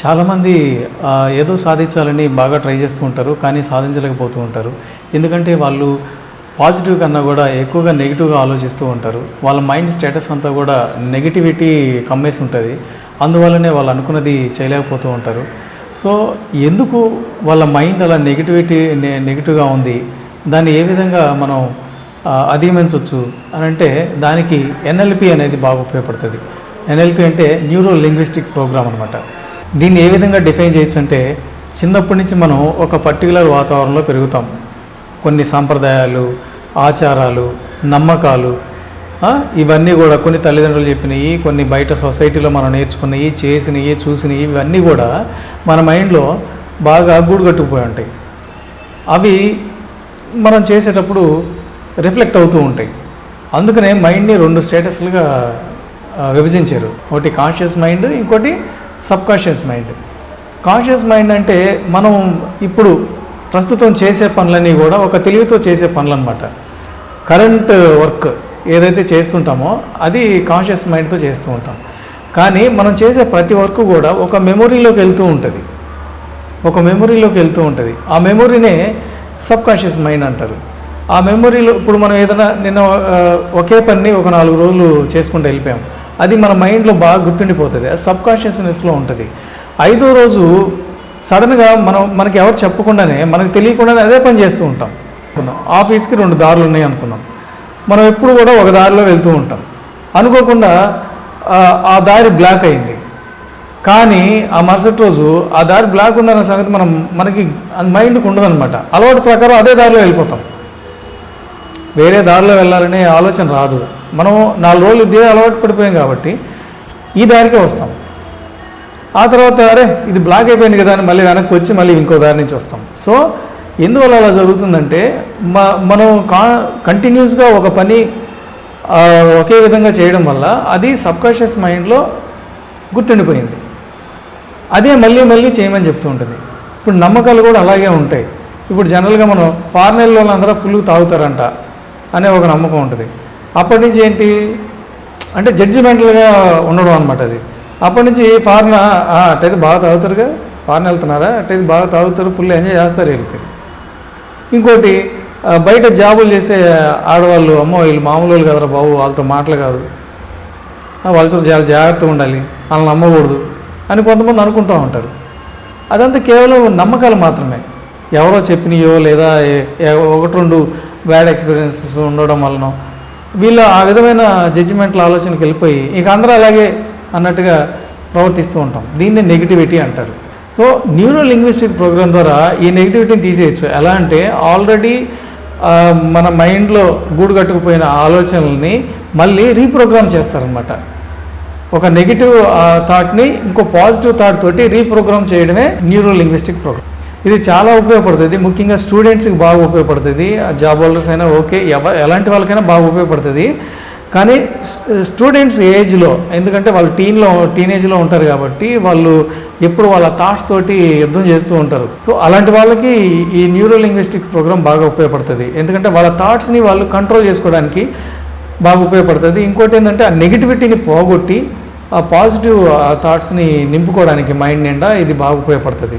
చాలామంది ఏదో సాధించాలని బాగా ట్రై చేస్తూ ఉంటారు కానీ సాధించలేకపోతూ ఉంటారు. ఎందుకంటే వాళ్ళు పాజిటివ్ కన్నా కూడా ఎక్కువగా నెగిటివ్గా ఆలోచిస్తూ ఉంటారు. వాళ్ళ మైండ్ స్టేటస్ అంతా కూడా నెగిటివిటీ కమ్మేసి ఉంటుంది. అందువల్లనే వాళ్ళు అనుకున్నది చేయలేకపోతూ ఉంటారు. సో ఎందుకు వాళ్ళ మైండ్ అలా నెగిటివిటీ నెగిటివ్గా ఉంది? దాన్ని ఏ విధంగా మనం అధిగమించవచ్చు అని అంటే దానికి ఎన్ఎల్పి అనేది బాగా ఉపయోగపడుతుంది. ఎన్ఎల్పి అంటే న్యూరో లింగ్విస్టిక్ ప్రోగ్రామ్ అనమాట దీన్ని ఏ విధంగా డిఫైన్ చేయొచ్చు అంటే చిన్నప్పటి నుంచి మనం ఒక పర్టికులర్ వాతావరణంలో పెరుగుతాం. కొన్ని సాంప్రదాయాలు ఆచారాలు నమ్మకాలు ఇవన్నీ కూడా కొన్ని తల్లిదండ్రులు చెప్పినవి కొన్ని బయట సొసైటీలో మనం నేర్చుకున్నవి చేసినవి చూసినవి ఇవన్నీ కూడా మన మైండ్లో బాగా గూడు కట్టుకుపోయి ఉంటాయి. అవి మనం చేసేటప్పుడు రిఫ్లెక్ట్ అవుతూ ఉంటాయి. అందుకనే మైండ్ని రెండు స్టేటస్లుగా విభజించారు. ఒకటి కాన్షియస్ మైండ్ ఇంకోటి సబ్కాన్షియస్ మైండ్. కాన్షియస్ మైండ్ అంటే మనం ఇప్పుడు ప్రస్తుతం చేసే పనులన్నీ కూడా ఒక తెలివితో చేసే పనులు అనమాట కరెంట్ వర్క్ ఏదైతే చేస్తుంటామో అది కాన్షియస్ మైండ్తో చేస్తూ ఉంటాం. కానీ మనం చేసే ప్రతి వర్క్ కూడా ఒక మెమొరీలోకి వెళ్తూ ఉంటుంది. ఒక మెమొరీలోకి వెళ్తూ ఉంటుంది. ఆ మెమొరీనే సబ్ కాన్షియస్ మైండ్ అంటారు. ఆ మెమొరీలో ఇప్పుడు మనం ఏదైనా నిన్న ఒకే పని ఒక నాలుగు రోజులు చేసుకుంటూ వెళ్ళిపోయాం. అది మన మైండ్లో బాగా గుర్తుండిపోతుంది. అది సబ్ కాన్షియస్నెస్లో ఉంటుంది. ఐదో రోజు సడన్గా మనం మనకి ఎవరు చెప్పకుండానే మనకు తెలియకుండానే అదే పని చేస్తూ ఉంటాం. అనుకుందాం ఆఫీస్కి రెండు దారులు ఉన్నాయి అనుకుందాం మనం ఎప్పుడు కూడా ఒక దారిలో వెళ్తూ ఉంటాం. అనుకోకుండా ఆ, దారి బ్లాక్ అయింది. కానీ ఆ మరుసటి రోజు ఆ దారి బ్లాక్ ఉందన్న సంగతి మనం మనకి మైండ్కి ఉండదన్నమాట. అలవాటు ప్రకారం అదే దారిలో వెళ్ళిపోతాం. వేరే దారిలో వెళ్ళాలనే ఆలోచన రాదు. మనం నాలుగు రోజులు ఇదే అలవాటు పడిపోయాం కాబట్టి ఈ దారికే వస్తాం. ఆ తర్వాత అరే ఇది బ్లాక్ అయిపోయింది కదా అని మళ్ళీ వెనక్కి వచ్చి మళ్ళీ ఇంకో దారి నుంచి వస్తాం. సో ఎందువల్ల అలా జరుగుతుందంటే మ మనం కా కంటిన్యూస్గా ఒక పని ఒకే విధంగా చేయడం వల్ల అది సబ్కాన్షియస్ మైండ్లో గుర్తుండిపోయింది. అదే మళ్ళీ మళ్ళీ చేయమని చెప్తూ ఉంటుంది. ఇప్పుడు నమ్మకాలు కూడా అలాగే ఉంటాయి. ఇప్పుడు జనరల్గా మనం ఫారినర్ వాళ్ళు అందరూ ఫుల్ తాగుతారంట అనే ఒక నమ్మకం ఉంటుంది. అప్పటి నుంచి ఏంటి? అంటే జడ్జిమెంటల్గా ఉండడం అనమాట అది. అప్పటి నుంచి ఫారిన్ అట్టయితే బాగా తాగుతారుగా? ఫారిన్ వెళ్తున్నారా? అట్టయితే బాగా తాగుతారు ఫుల్ ఎంజాయ్ చేస్తారు వెళ్తే ఇంకోటి బయట జాబులు చేసే ఆడవాళ్ళు అమ్మో వీళ్ళు మామూలు వాళ్ళు కదరా బాబు వాళ్ళతో మాటలు కాదు వాళ్ళతో చాలా జాగ్రత్తగా ఉండాలి వాళ్ళని నమ్మకూడదు అని కొంతమంది అనుకుంటూ ఉంటారు. అదంతా కేవలం నమ్మకాలు మాత్రమే. ఎవరో చెప్పినయో లేదా ఒకటి రెండు బ్యాడ్ ఎక్స్పీరియన్సెస్ ఉండడం వలన వీళ్ళు ఆ విధమైన జడ్జిమెంట్ల ఆలోచనకి వెళ్ళిపోయి ఇక అందరూ అలాగే అన్నట్టుగా ప్రవర్తిస్తూ ఉంటాం. దీన్ని నెగిటివిటీ అంటారు. సో న్యూరో లింగ్విస్టిక్ ప్రోగ్రామ్ ద్వారా ఈ నెగిటివిటీని తీసేయచ్చు. ఎలా అంటే ఆల్రెడీ మన మైండ్లో గూడు కట్టుకుపోయిన ఆలోచనల్ని మళ్ళీ రీప్రోగ్రామ్ చేస్తారనమాట ఒక నెగిటివ్ థాట్ని ఇంకో పాజిటివ్ థాట్ తోటి రీప్రోగ్రామ్ చేయడమే న్యూరో లింగ్విస్టిక్ ప్రోగ్రామ్ ఇది చాలా ఉపయోగపడుతుంది. ముఖ్యంగా స్టూడెంట్స్కి బాగా ఉపయోగపడుతుంది. జాబ్ హోల్డర్స్ అయినా ఓకే ఎవ ఎలాంటి వాళ్ళకైనా బాగా ఉపయోగపడుతుంది. కానీ స్టూడెంట్స్ ఏజ్లో ఎందుకంటే వాళ్ళు టీన్లో టీనేజ్లో ఉంటారు కాబట్టి వాళ్ళు ఎప్పుడు వాళ్ళ థాట్స్ తోటి యుద్ధం చేస్తూ ఉంటారు. సో అలాంటి వాళ్ళకి ఈ న్యూరో లింగ్విస్టిక్ ప్రోగ్రామ్ బాగా ఉపయోగపడుతుంది. ఎందుకంటే వాళ్ళ థాట్స్ని వాళ్ళు కంట్రోల్ చేసుకోవడానికి బాగా ఉపయోగపడుతుంది. ఇంకోటి ఏంటంటే ఆ నెగిటివిటీని పోగొట్టి ఆ పాజిటివ్ థాట్స్ని నింపుకోవడానికి మైండ్ నిండా ఇది బాగా ఉపయోగపడుతుంది.